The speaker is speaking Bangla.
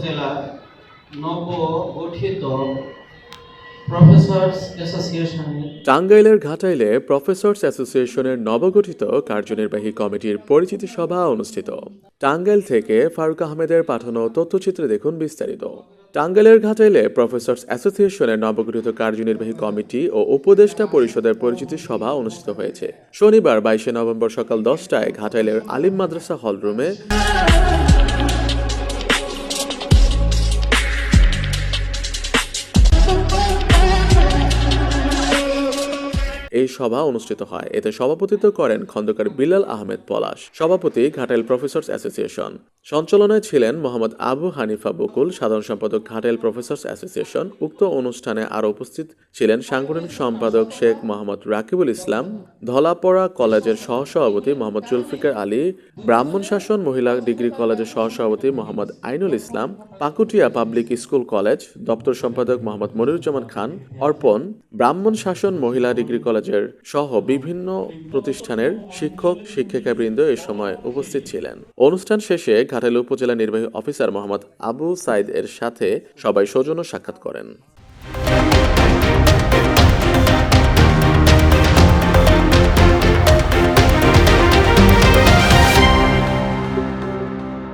উপজেলার নবগঠিত টাঙ্গাইলের ঘাটাইলে প্রফেসর্স অ্যাসোসিয়েশনের নবগঠিত কার্যনির্বাহী কমিটির পরিচিতি সভা অনুষ্ঠিত। টাঙ্গাইল থেকে ফারুক আহমেদের পাঠানো তথ্যচিত্রে দেখুন বিস্তারিত। টাঙ্গাইলের ঘাটাইলে প্রফেসর্স অ্যাসোসিয়েশনের নবগঠিত কার্যনির্বাহী কমিটি ও উপদেষ্টা পরিষদের পরিচিতি সভা অনুষ্ঠিত হয়েছে। শনিবার বাইশে নভেম্বর সকাল দশটায় ঘাটাইলের আলিম মাদ্রাসা হলরুমে এই সভা অনুষ্ঠিত হয়। এতে সভাপতিত্ব করেন খন্দকার বিলাল আহমেদ পলাশ, সভাপতি ঘাটাইল প্রফেসর অ্যাসোসিয়েশন। সঞ্চালনায় ছিলেন মোহাম্মদ আবু হানিফা বকুল, সাধারণ সম্পাদক ঘাটাইল প্রফেসর্স অ্যাসোসিয়েশন, উক্ত অনুষ্ঠানে আরও উপস্থিত ছিলেন সাংগঠনিক সম্পাদক শেখ মোহাম্মদ রাকিবুল ইসলাম, ধলাপড়া কলেজের সহসভাপতি মোহাম্মদ জুলফিকার আলী, ব্রাহ্মণ শাসন মহিলা ডিগ্রি কলেজের সহসভাপতি Mohammad Ainul Islam, Pakutia public school college দপ্তর সম্পাদক মোহাম্মদ মনিরুজ্জামান খান, অর্পণ, ব্রাহ্মণ শাসন মহিলা ডিগ্রি কলেজের সহ বিভিন্ন প্রতিষ্ঠানের শিক্ষক, শিক্ষিকাবৃন্দ এ সময় উপস্থিত ছিলেন। অনুষ্ঠান শেষে ঘাটাইল উপজেলা নির্বাহী অফিসার মোহাম্মদ আবু সাইদ এর সাথে সবাই সৌজন্য সাক্ষাৎ করেন।